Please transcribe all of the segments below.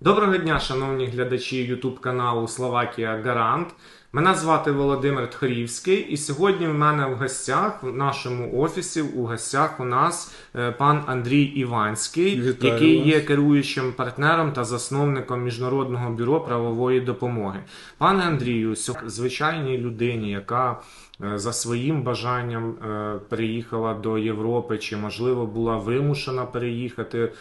Доброго дня, шановні глядачі YouTube каналу Словакія Гарант. Мене звати Володимир Тхорівський, і сьогодні в мене в гостях в нашому офісі у гостях у нас е, пан Андрій Іванський, Вітаю який вас. є керуючим партнером та засновником Міжнародного бюро правової допомоги. Пане Андрію, сьо- звичайній людині, яка е, за своїм бажанням е, переїхала до Європи, чи можливо була вимушена переїхати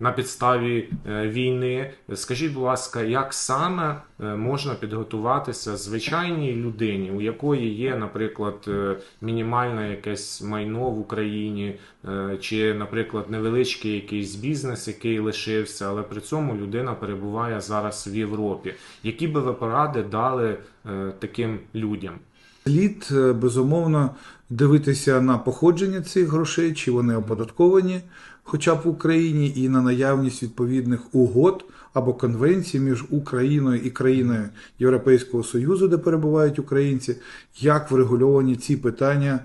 на підставі війни. Скажіть, будь ласка, як саме можна підготуватися звичайній людині, у якої є, наприклад, е, мінімальне якесь майно в Україні, е, чи, наприклад, невеличкий якийсь бізнес, який лишився, але при цьому людина перебуває зараз в Європі. Які би ви поради дали е, таким людям? Слід е, безумовно дивитися на походження цих грошей, чи вони оподатковані, хоча б в Україні, і на наявність відповідних угод або конвенцій між Україною і країною Європейського Союзу, де перебувають українці, як врегульовані ці питання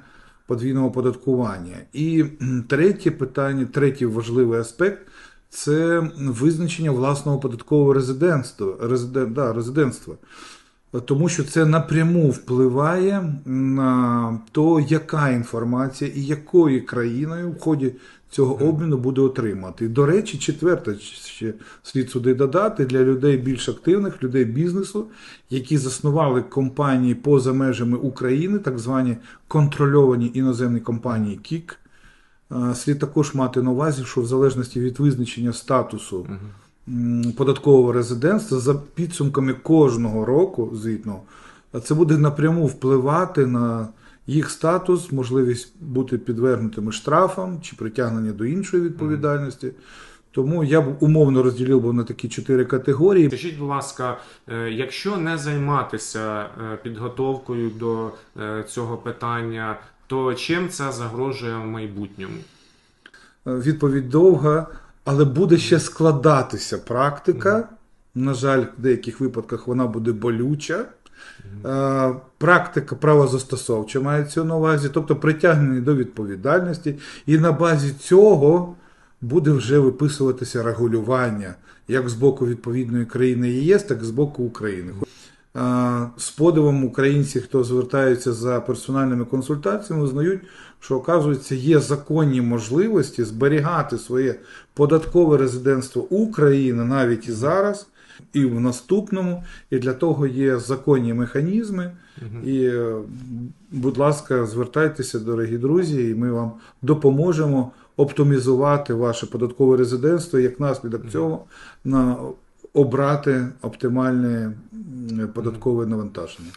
подвійного оподаткування. І третє питання, третій важливий аспект. Це визначення власного податкового резидентства, резиден, да, резидентства. Тому що це напряму впливає на то, яка інформація і якою країною в ході цього обміну буде отримати. До речі, четверте ще слід сюди додати для людей більш активних, людей бізнесу, які заснували компанії поза межами України, так звані контрольовані іноземні компанії КІК. Слід також мати на увазі, що в залежності від визначення статусу податкового резидентства за підсумками кожного року звітного, це буде напряму впливати на їх статус, можливість бути підвергнутими штрафам чи притягнення до іншої відповідальності. Тому я б умовно розділив би на такі чотири категорії. Скажіть, будь ласка, е, якщо не займатися е, підготовкою до е, цього питання, то чим це загрожує в майбутньому? Відповідь довга, але буде ще складатися практика. На жаль, в деяких випадках вона буде болюча. Е, Практика правозастосовча мається на увазі, тобто притягнення до відповідальності, і на базі цього буде вже виписуватися регулювання як з боку відповідної країни ЄС, так і з боку України. З подивом українці, хто звертаються за персональними консультаціями, знають, що оказується є законні можливості зберігати своє податкове резидентство України навіть і зараз, і в наступному. І для того є законні механізми. І, е, будь ласка, звертайтеся, дорогі друзі, і ми вам допоможемо оптимізувати ваше податкове резидентство, як наслідок цього на обрати оптимальне податкове навантаження.